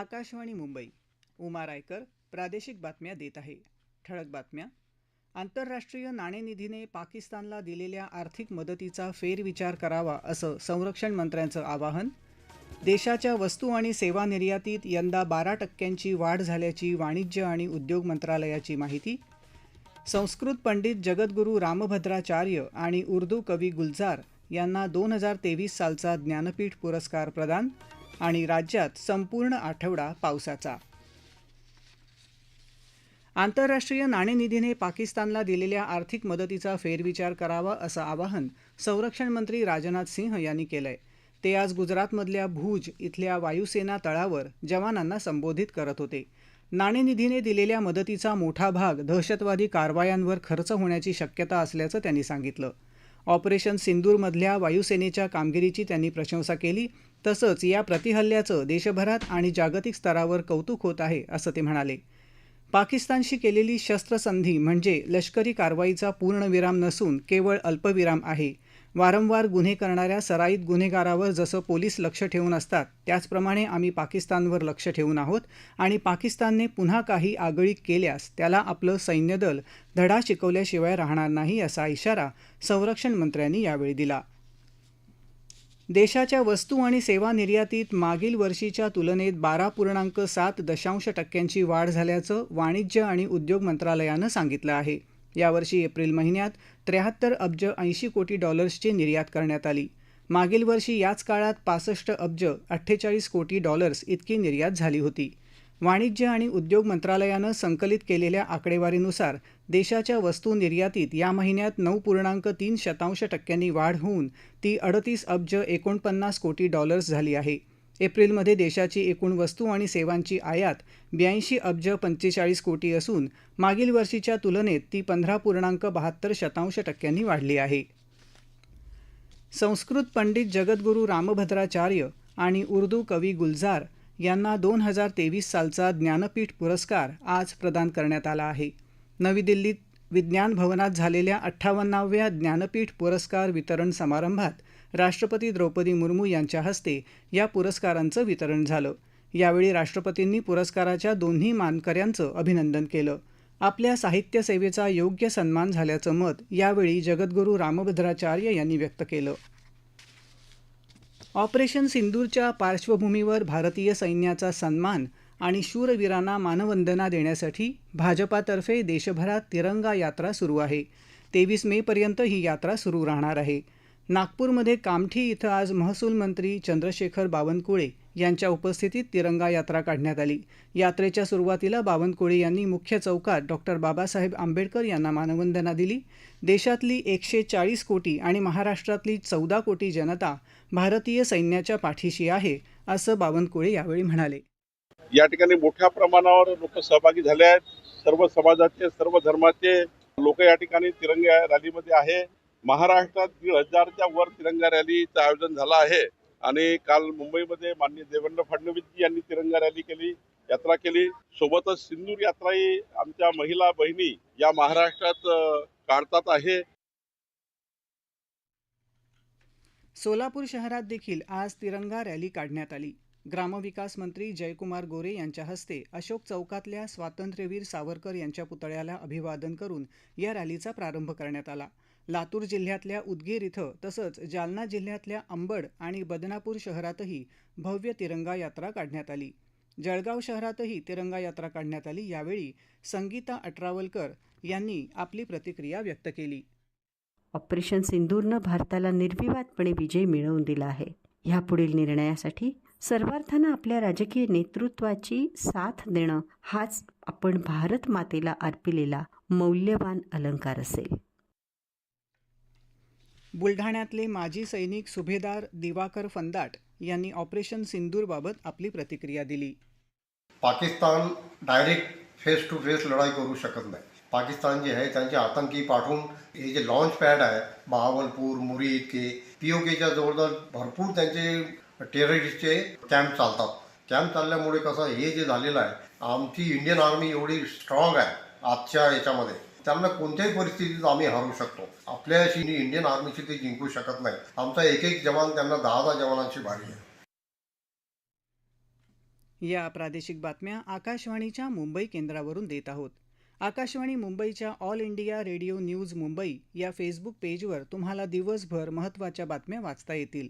आकाशवाणी मुंबई उमा रायकर प्रादेशिक बातम्या देत आहे. ठळक बातम्या. आंतरराष्ट्रीय नाणेनिधीने पाकिस्तानला दिलेल्या आर्थिक मदतीचा फेरविचार करावा असं संरक्षण मंत्र्यांचं आवाहन. देशाच्या वस्तू आणि सेवा निर्यातीत यंदा बारा टक्क्यांची वाढ झाल्याची वाणिज्य आणि उद्योग मंत्रालयाची माहिती. संस्कृत पंडित जगद्गुरू रामभद्राचार्य आणि उर्दू कवी गुलजार यांना दोन हजार तेवीस सालचा ज्ञानपीठ पुरस्कार प्रदान. आणि राज्यात संपूर्ण आठवडा पावसाचा. आंतरराष्ट्रीय नाणेनिधीने पाकिस्तानला दिलेल्या आर्थिक मदतीचा फेरविचार करावा असं आवाहन संरक्षण मंत्री राजनाथ सिंह यांनी केलंय. ते आज गुजरातमधल्या भूज इथल्या वायुसेना तळावर जवानांना संबोधित करत होते. नाणेनिधीने दिलेल्या मदतीचा मोठा भाग दहशतवादी कारवायांवर खर्च होण्याची शक्यता असल्याचं त्यांनी सांगितलं. ऑपरेशन सिंदूरमधल्या वायुसेनेच्या कामगिरीची त्यांनी प्रशंसा केली. तसंच या प्रतिहल्ल्याचं देशभरात आणि जागतिक स्तरावर कौतुक होत आहे असं ते म्हणाले. पाकिस्तानशी केलेली शस्त्रसंधी म्हणजे लष्करी कारवाईचा पूर्णविराम नसून केवळ अल्पविराम आहे. वारंवार गुन्हे करणाऱ्या सराईत गुन्हेगारावर जसं पोलीस लक्ष ठेवून असतात त्याचप्रमाणे आम्ही पाकिस्तानवर लक्ष ठेवून आहोत आणि पाकिस्तानने पुन्हा काही आगळी केल्यास त्याला आपलं सैन्यदल धडा शिकवल्याशिवाय राहणार नाही असा इशारा संरक्षण मंत्र्यांनी यावेळी दिला. देशाच्या वस्तू आणि सेवा निर्यातीत मागील वर्षीच्या तुलनेत बारा पूर्णांक सात दशांश टक्क्यांची वाढ झाल्याचं वाणिज्य आणि उद्योग मंत्रालयानं सांगितलं आहे. यावर्षी एप्रिल महिन्यात त्र्याहत्तर अब्ज ऐंशी कोटी डॉलर्सची निर्यात करण्यात आली. मागील वर्षी याच काळात पासष्ट अब्ज अठ्ठेचाळीस कोटी डॉलर्स इतकी निर्यात झाली होती. वाणिज्य आणि उद्योग मंत्रालयानं संकलित केलेल्या आकडेवारीनुसार देशाच्या वस्तू निर्यातीत या महिन्यात नऊ पूर्णांक तीन शतांश टक्क्यांनी वाढ होऊन ती अडतीस अब्ज एकोणपन्नास कोटी डॉलर्स झाली आहे. एप्रिलमध्ये देशाची एकूण वस्तू आणि सेवांची आयात ब्याऐंशी अब्ज पंचेचाळीस कोटी असून मागील वर्षीच्या तुलनेत ती पंधरा पूर्णांक बहात्तर शतांश टक्क्यांनी वाढली आहे. संस्कृत पंडित जगद्गुरू रामभद्राचार्य आणि उर्दू कवी गुलजार यांना दोन हजार तेवीस सालचा ज्ञानपीठ पुरस्कार आज प्रदान करण्यात आला आहे. नवी दिल्लीत विज्ञान भवनात झालेल्या अठ्ठावन्नाव्या ज्ञानपीठ पुरस्कार वितरण समारंभात राष्ट्रपती द्रौपदी मुर्मू यांच्या हस्ते या पुरस्कारांचं वितरण झालं. यावेळी राष्ट्रपतींनी पुरस्काराच्या दोन्ही मानकऱ्यांचं अभिनंदन केलं. आपल्या साहित्य सेवेचा योग्य सन्मान झाल्याचं मत यावेळी जगद्गुरू रामभद्राचार्य यांनी व्यक्त केलं. ऑपरेशन सिंदूरच्या पार्श्वभूमीवर भारतीय सैन्याचा सन्मान आणि शूरवीरांना मानवंदना देण्यासाठी भाजपातर्फे देशभरात तिरंगा यात्रा सुरू आहे. तेवीस मेपर्यंत ही यात्रा सुरू राहणार आहे. नागपूरमध्ये कामठी इथं आज महसूल मंत्री चंद्रशेखर बावनकुळे यांच्या उपस्थितीत तिरंगा यात्रा काढण्यात आली. यात्रेच्या सुरुवातीला बावनकुळे यांनी मुख्य चौकात डॉक्टर बाबासाहेब आंबेडकर यांना मानवंदना दिली. देशातली एकशे चाळीस कोटी आणि महाराष्ट्रातली चौदा कोटी जनता भारतीय सैन्याच्या पाठीशी आहे असं बावनकुळे यावेळी म्हणाले. या ठिकाणी मोठ्या प्रमाणावर लोक सहभागी झाले आहेत. सर्व समाजाचे सर्व धर्माचे लोक या ठिकाणी तिरंगा रॅलीमध्ये आहे. महाराष्ट्रात दीड हजारच्या वर तिरंगा रॅलीचं आयोजन झालं आहे. आणि काल मुंबईमध्ये माननीय देवेंद्र फडणवीसजी यांनी तिरंगा रॅली केली यात्रा केली. सोबतच सिंदूर यात्राही आमच्या महिला बहिणी या महाराष्ट्रात काढतात आहे. सोलापूर शहरात देखील आज तिरंगा रॅली काढण्यात आली. ग्रामविकास मंत्री जयकुमार गोरे यांच्या हस्ते अशोक चौकातल्या स्वातंत्र्यवीर सावरकर यांच्या पुतळ्याला अभिवादन करून या रॅलीचा प्रारंभ करण्यात आला. लातूर जिल्ह्यातल्या उदगीर इथं तसंच जालना जिल्ह्यातल्या अंबड आणि बदनापूर शहरातही भव्य तिरंगा यात्रा काढण्यात आली. जळगाव शहरातही तिरंगा यात्रा काढण्यात आली. यावेळी संगीता अटरावलकर यांनी आपली प्रतिक्रिया व्यक्त केली. ऑपरेशन सिंदूरनं भारताला निर्विवादपणे विजय मिळवून दिला आहे. ह्यापुढील निर्णयासाठी सर्वार्थानं आपल्या राजकीय नेतृत्वाची साथ देणं हाच आपण भारत मातेला अर्पिलेला मौल्यवान अलंकार असेल. बुलढाण्यातले माजी सैनिक सुभेदार दिवाकर फंदाट यांनी ऑपरेशन सिंदूरबाबत आपली प्रतिक्रिया दिली. Pakistan direct face to face लढाई करू शकत नाही. पाकिस्तान जे आहे त्यांचे आतंकी पाठवून हे जे लॉन्च पॅड आहे बहावलपूर मुरी इतके पी ओ केच्या जवळजवळ भरपूर त्यांचे टेररिस्टचे कॅम्प चालतात. कॅम्प चालल्यामुळे कसं हे जे झालेलं आहे आमची इंडियन आर्मी एवढी स्ट्रॉंग आहे आजच्या याच्यामध्ये. त्यांना कोणत्याही परिस्थितीत आम्ही हरू शकतो. आपल्याशी इंडियन आर्मीशी ते जिंकू शकत नाही. आमचा एक एक जवान त्यांना दहा दहा जवानांची भारी आहे. या प्रादेशिक बातम्या आकाशवाणीच्या मुंबई केंद्रावरून देत आहोत. आकाशवाणी मुंबईच्या All India Radio news Mumbai या फेसबुक पेजवर तुम्हाला दिवसभर महत्त्वाच्या बातम्या वाचता येतील.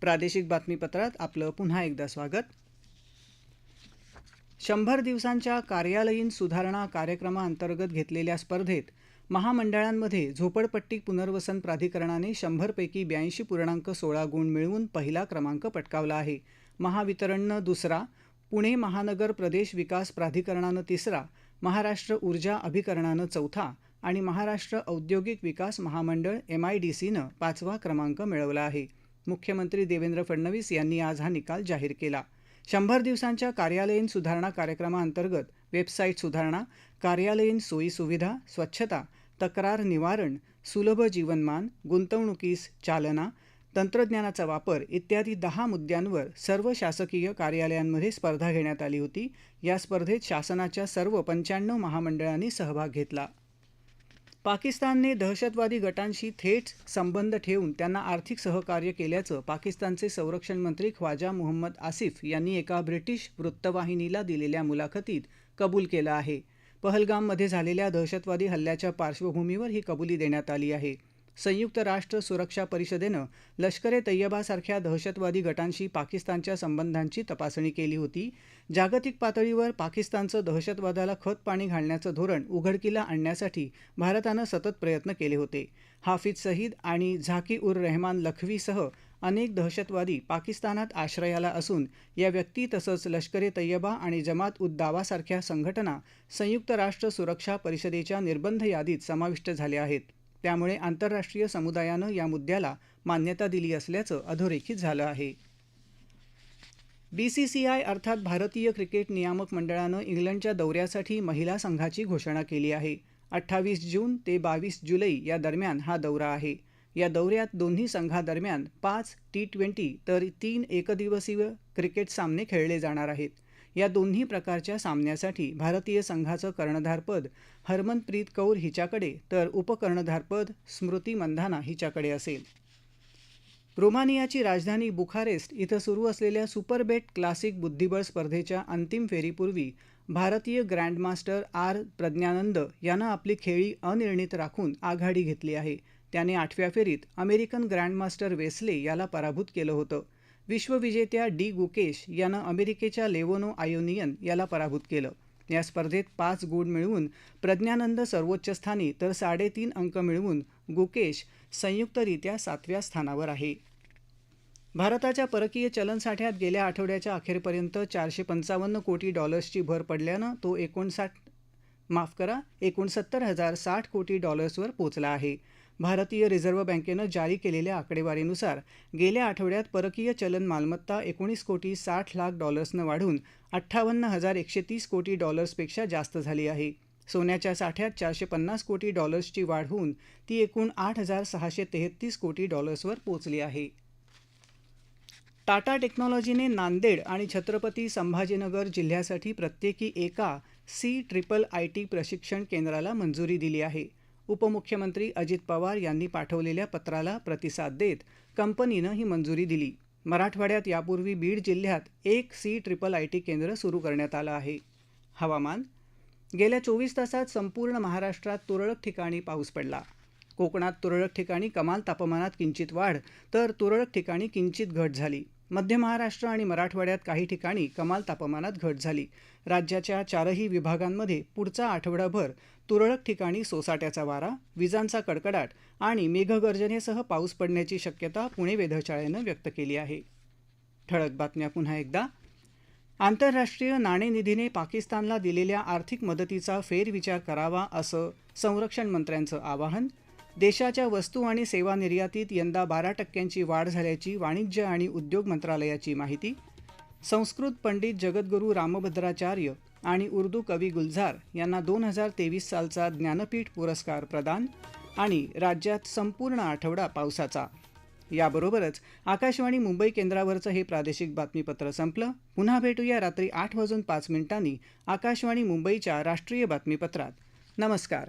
प्रादेशिक बातमीपत्रात आपलं पुन्हा एकदा स्वागत. शंभर दिवसांच्या कार्यालयीन सुधारणा कार्यक्रमाअंतर्गत घेतलेल्या स्पर्धेत महामंडळांमध्ये झोपडपट्टी पुनर्वसन प्राधिकरणाने शंभरपैकी ब्याऐंशी पूर्णांक सोळा गुण मिळवून पहिला क्रमांक पटकावला आहे. महावितरणनं दुसरा पुणे महानगर प्रदेश विकास प्राधिकरणानं तिसरा महाराष्ट्र ऊर्जा अभिकरणानं चौथा आणि महाराष्ट्र औद्योगिक विकास महामंडळ एम आय डी सीनं पाचवा क्रमांक मिळवला आहे. मुख्यमंत्री देवेंद्र फडणवीस यांनी आज हा निकाल जाहीर केला. शंभर दिवसांच्या कार्यालयीन सुधारणा कार्यक्रमाअंतर्गत वेबसाईट सुधारणा कार्यालयीन सोयीसुविधा स्वच्छता तक्रार निवारण सुलभ जीवनमान गुंतवणुकीस चालना तंत्रज्ञानाचा वापर इत्यादी दहा मुद्द्यांवर सर्व शासकीय कार्यालयांमध्ये स्पर्धा घेण्यात आली होती. या स्पर्धेत शासनाच्या सर्व पंच्याण्णव महामंडळांनी सहभाग घेतला. पाकिस्तानने दहशतवादी गटांशी थेट संबंध ठेवून त्यांना आर्थिक सहकार्य केल्याचं पाकिस्तानचे संरक्षण मंत्री ख्वाजा मुहम्मद आसिफ यांनी एका ब्रिटिश वृत्तवाहिनीला दिलेल्या मुलाखतीत कबूल केलं आहे. पहलगाममध्ये झालेल्या दहशतवादी हल्ल्याच्या पार्श्वभूमीवर ही कबुली देण्यात आली आहे. संयुक्त राष्ट्र सुरक्षा परिषदेनं लष्कर ए तय्यबासारख्या दहशतवादी गटांशी पाकिस्तानच्या संबंधांची तपासणी केली होती. जागतिक पातळीवर पाकिस्तानचं दहशतवादाला खत पाणी घालण्याचं धोरण उघडकीला आणण्यासाठी भारतानं सतत प्रयत्न केले होते. हाफिज सईद आणि झाकी उर रहमान लखवीसह अनेक दहशतवादी पाकिस्तानात आश्रयाला असून या व्यक्ती तसंच लष्कर ए तय्यबा आणि जमात उद दावासारख्या संघटना संयुक्त राष्ट्र सुरक्षा परिषदेच्या निर्बंध यादीत समाविष्ट झाल्या आहेत. त्यामुळे आंतरराष्ट्रीय समुदायानं या मुद्द्याला मान्यता दिली असल्याचं अधोरेखित झालं आहे. बीसीसीआय अर्थात भारतीय क्रिकेट नियामक मंडळानं इंग्लंडच्या दौऱ्यासाठी महिला संघाची घोषणा केली आहे. अठ्ठावीस जून ते बावीस जुलै या दरम्यान हा दौरा आहे. या दौऱ्यात दोन्ही संघादरम्यान पाच टी ट्वेंटी तर तीन एकदिवसीय क्रिकेट सामने खेळले जाणार आहेत. या दोन्ही प्रकारच्या सामन्यासाठी भारतीय संघाचं कर्णधारपद हरमनप्रीत कौर हिच्याकडे तर उपकर्णधारपद स्मृती मंधाना हिच्याकडे असेल. रोमानियाची राजधानी बुखारेस्ट इथं सुरू असलेल्या सुपरबेट क्लासिक बुद्धिबळ स्पर्धेच्या अंतिम फेरीपूर्वी भारतीय ग्रँडमास्टर आर प्रज्ञानंद यानं आपली खेळी अनिर्णित राखून आघाडी घेतली आहे. त्याने आठव्या फेरीत अमेरिकन ग्रँडमास्टर वेस्ले याला पराभूत केलं होतं. विश्वविजेत्या डी गुकेश यानं अमेरिकेच्या लेवोनो आयोनियन याला पराभूत केलं. या स्पर्धेत पाच गुण मिळवून प्रज्ञानंद सर्वोच्च स्थानी तर साडेतीन अंक मिळवून गुकेश संयुक्तरित्या सातव्या स्थानावर आहे. भारताच्या परकीय चलनसाठ्यात गेल्या आठवड्याच्या अखेरपर्यंत चारशे पंचावन्न कोटी डॉलर्सची भर पडल्यानं तो एकोणसाठ माफ करा एकोणसत्तर हजार साठ कोटी डॉलर्सवर पोचला आहे. भारतीय रिझर्व्ह बँकेनं जारी केलेल्या आकडेवारीनुसार गेल्या आठवड्यात परकीय चलन मालमत्ता एकोणीस कोटी साठ लाख डॉलर्सनं वाढून अठ्ठावन्न हजार एकशे तीस कोटी डॉलर्सपेक्षा जास्त झाली आहे. सोन्याच्या साठ्यात चारशे पन्नास कोटी डॉलर्सची वाढ होऊन ती एकूण आठ हजार सहाशे तेहतीस कोटी डॉलर्सवर पोचली आहे. टाटा टेक्नॉलॉजीने नांदेड आणि छत्रपती संभाजीनगर जिल्ह्यासाठी प्रत्येकी एका सी ट्रिपल आय टी प्रशिक्षण केंद्राला मंजुरी दिली आहे. उपमुख्यमंत्री अजित पवार यांनी पाठवलेल्या पत्राला प्रतिसाद देत कंपनीनं ही मंजुरी दिली. मराठवाड्यात यापूर्वी बीड जिल्ह्यात एक सी ट्रिपल आय टी केंद्र सुरू करण्यात आलं आहे. हवामान? गेल्या चोवीस तासात संपूर्ण महाराष्ट्रात तुरळक ठिकाणी पाऊस पडला. कोकणात तुरळक ठिकाणी कमाल तापमानात किंचित वाढ तर तुरळक ठिकाणी किंचित घट झाली. मध्य महाराष्ट्र आणि मराठवाड्यात काही ठिकाणी कमाल तापमानात घट झाली. राज्याच्या चारही विभागांमध्ये पुढचा आठवडाभर तुरळक ठिकाणी सोसाट्याचा वारा विजांचा कडकडाट आणि मेघगर्जनेसह पाऊस पडण्याची शक्यता पुणे वेधशाळेनं व्यक्त केली आहे. ठळक बातम्या पुन्हा एकदा. आंतरराष्ट्रीय नाणेनिधीने पाकिस्तानला दिलेल्या आर्थिक मदतीचा फेरविचार करावा असं संरक्षण मंत्र्यांचं आवाहन देशाच्या वस्तू आणि सेवा निर्यातीत यंदा बारा टक्क्यांची वाढ झाल्याची वाणिज्य आणि उद्योग मंत्रालयाची माहिती. संस्कृत पंडित जगद्गुरू रामभद्राचार्य आणि उर्दू कवी गुलझार यांना दोन हजार तेवीस सालचा ज्ञानपीठ पुरस्कार प्रदान आणि राज्यात संपूर्ण आठवडा पावसाचा. याबरोबरच आकाशवाणी मुंबई केंद्रावरचं हे प्रादेशिक बातमीपत्र संपलं. पुन्हा भेटूया रात्री आठ वाजून पाच मिनिटांनी आकाशवाणी मुंबईच्या राष्ट्रीय बातमीपत्रात. नमस्कार.